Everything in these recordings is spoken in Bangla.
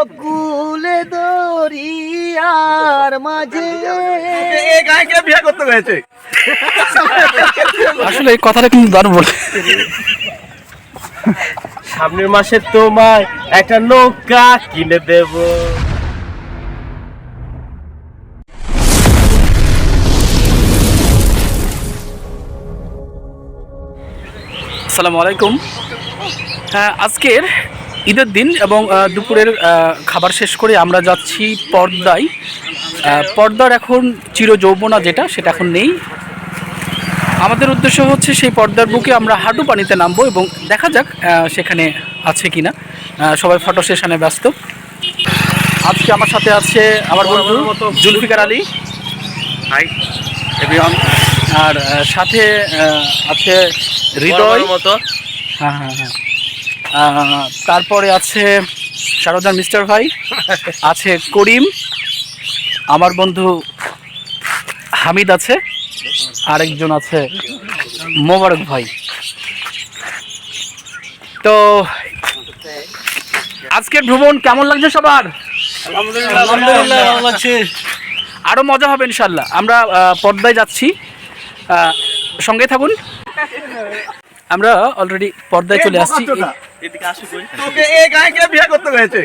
অকুলে দরিয়ার মাঝে। এই গায়কে বিয়ে করতে হয়েছে আসলে এই কথাটা কিন্তু দারুণ বলে। সামনের মাসে তোমায় একটা নৌকা কিনে দেব। আসসালামু আলাইকুম। হ্যাঁ আজকের ঈদের দিন এবং দুপুরের খাবার শেষ করে আমরা যাচ্ছি পর্দায়। পর্দার এখন চির যৌবনা যেটা সেটা এখন নেই। আমাদের উদ্দেশ্য হচ্ছে সেই পর্দার বুকে আমরা হাঁটু পানিতে নামবো এবং দেখা যাক সেখানে আছে কি না সবাই ফটো সেশনে ব্যস্ত। আজকে আমার সাথে আছে আমার বন্ধু জুলফিকার আলী। হাই। এভরিওয়ান। আর সাথে আছে হৃদয়। মতো। হ্যাঁ হ্যাঁ হ্যাঁ। তারপরে আছে শারদার মিস্টার ভাই আছে করিম আমার বন্ধু হামিদ আছে আরেকজন আছে মোবারক ভাই। তো আজকের ভ্রমণ কেমন লাগছে সবার? আরও মজা হবে ইনশাল্লাহ আমরা পদ্মায় যাচ্ছি। সঙ্গে থাকুন। আমরা অলরেডি পর্দায় চলে আসছি। এদিকে আসো কই তোকে এই গায়কে বিয়ে করতে হয়েছে।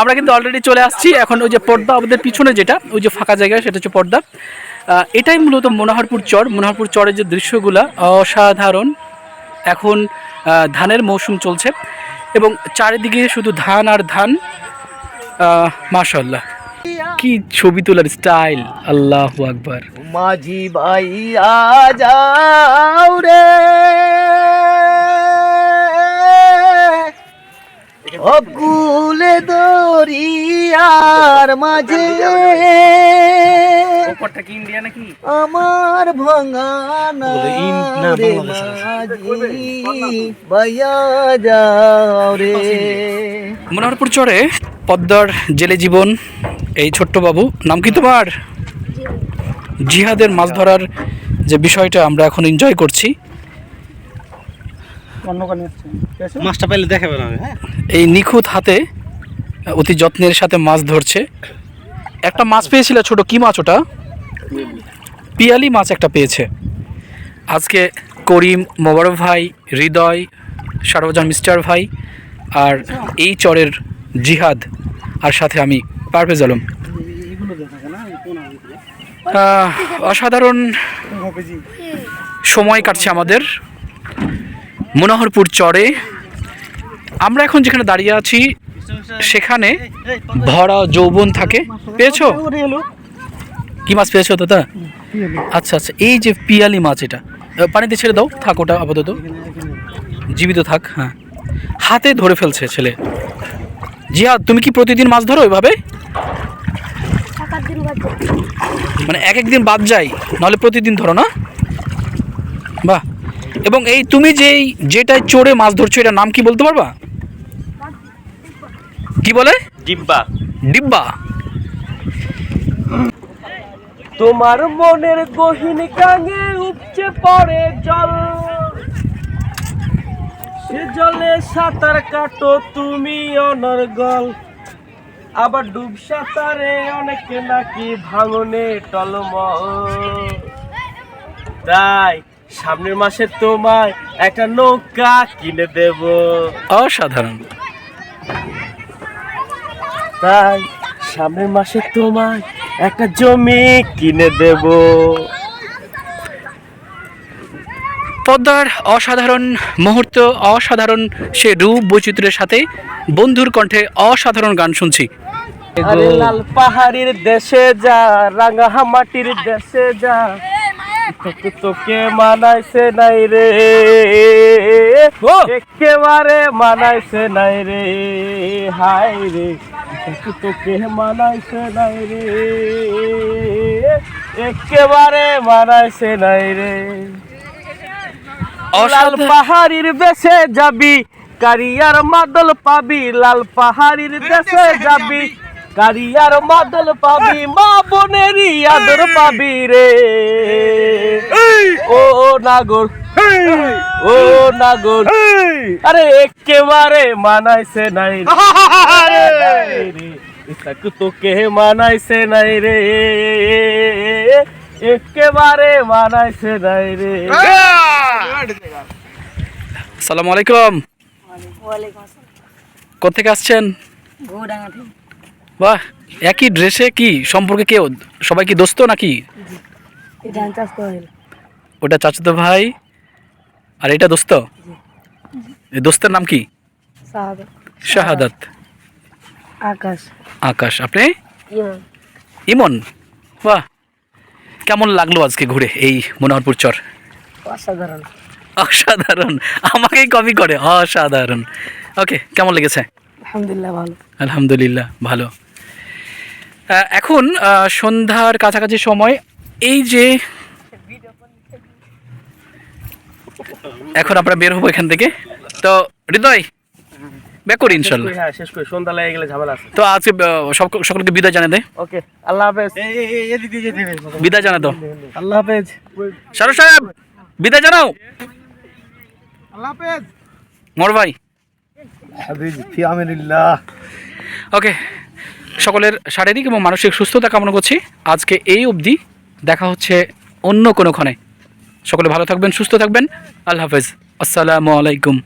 আমরা কিন্তু অলরেডি চলে আসছি। এখন ওই যে পর্দা আমাদের পিছনে যেটা ওই যে ফাঁকা জায়গা সেটা হচ্ছে পর্দা। এটাই মূলত মনোহরপুর চর। মনোহরপুর চরের যে দৃশ্যগুলো অসাধারণ। এখন ধানের মৌসুম চলছে। এবং চারিদিকে শুধু ধান আর ধান। মাশাল্লাহ কি ছবি তোলার স্টাইল আল্লাহ আকবার। মাঝি ভাই যাও রে। অকুলে দরিয়ার মাঝে। আমার ভাঙানা রে মাঝি ভাইয়া যাও রে। মনোহরপুর চরে পদ্মার জেলে জীবন এই ছোট্ট বাবু। নাম কি তোমার? জিহাদের মাছ ধরার যে বিষয়টা আমরা এখন এনজয় করছি। মাছটা পেলে দেখাবেন হ্যাঁ? এই নিখুঁত হাতে অতি যত্নের সাথে মাছ ধরছে। একটা মাছ পেয়েছিল ছোট কি মাছ ওটা? পিয়ালি মাছ একটা পেয়েছে। আজকে করিম মোবারক ভাই হৃদয় সারোজান মিস্টার ভাই আর এই চরের জিহাদ, আর সাথে আমি পারভেজ আলম। অসাধারণ সময় কাটছে আমাদের। মনোহরপুর চরে। আমরা এখন যেখানে দাঁড়িয়ে আছি, সেখানে ভরা যৌবন থাকে। পেয়েছ? কি মাছ পেয়েছ দাদা? আচ্ছা আচ্ছা এই যে পিয়ালি মাছ এটা পানিতে ছেড়ে দাও, থাক ওটা আপাতত। জীবিত থাক হ্যাঁ। হাতে ধরে ফেলছে ছেলে। জিহাদ তুমি কি প্রতিদিন মাছ ধরো এভাবে মানে এক এক দিন বাদ যাই নাহলে প্রতিদিন ধরো না? বাহ। এবং এই তুমি যেই যেটায় চড়ে মাছ ধরছো এটার নাম কি বলতে পারবা? কি বলে? ডিব্বা। ডিব্বা। তোমার মনের গহীন কাঙে উপচে পড়ে জল। সে জলে সাঁতার কাটো তুমি অনর্গল আবার ডুব সাঁতারে অনেকে নাকি ভাঙনে টলমল। তাই সামনের মাসে তোমায় একটা নৌকা কিনে দেব। অসাধারণ। তাই সামনের মাসে তোমায় একটা জমি কিনে দেব। পদ্মার অসাধারণ মুহূর্ত অসাধারণ সে রূপ বৈচিত্র্যের সাথে বন্ধুর কণ্ঠে অসাধারণ গান শুনছি। লাল পাহাড়ির দেশে যা রাঙা মাটির দেশে যা। তোকে মানাইছে নাই রে। একেবারে মানাইছে নাই রে। হাই রে তোকে মানাইছে নাই রে। একেবারে মানাইছে নাই রে। লাল পাহাড়ির বেশে যাবি কারিয়ার মাদল পাবি লাল পাহাড়ির দেশে যাবি। কারিয়ার মাদল পাবি মা বোনেরই আদর পাবি রে। ও নাগর ও নাগর আরে একেবারে মানাইছে নাই রে। তোকে মানাইছে নাই রে। একেবারে মানাইছে নাই রে। আসসালামু আলাইকুম। কোথেকে আসছেন? বাহ একই ড্রেসে কি? সম্পর্কে কেউ? সবাই কি দোস্ত নাকি? ওটা চাচাতো ভাই। আর এটা দোস্ত? এই দোস্তের নাম কি? শাহাদাত। আকাশ। আকাশ। আপনি? ইমন। ইমন? বাহ। কেমন লাগল আজকে ঘুরে এই মনোহরপুর চর? অসাধারণ। অসাধারণ। আমাকেই কপি করে। অসাধারণ। ওকে কেমন লেগেছে? আলহামদুলিল্লাহ ভালো। আলহামদুলিল্লাহ ভালো। এখন আহ, সন্ধ্যার কাছাকাছি সময়। এই যে এখন আমরা বের হব এখান থেকে। তো হৃদয় ব্যাক করি ইনশাল্লাহ। হ্যাঁ শেষ করি। সন্ধ্যা লেগে গেলে ঝামেলা আছে। তো আজকে সব সকলকে বিদায় জানা দে। ওকে আল্লাহ হাফেজ। বিদায় জানা তো আল্লাহ হাফেজ। শাহরুখ সাহেব বিদায় জানাও। আল্লাহ হাফেজ। মোর ভাই। হাবিজ ফি আমিনিল্লাহ। ওকে সকলের শারীরিক এবং মানসিক সুস্থতা কামনা করছি। আজকে এই অবধি দেখা হচ্ছে অন্য কোনো ক্ষণে। সকলে ভালো থাকবেন সুস্থ থাকবেন। আল্লাহ হাফেজ। আসসালামু আলাইকুম।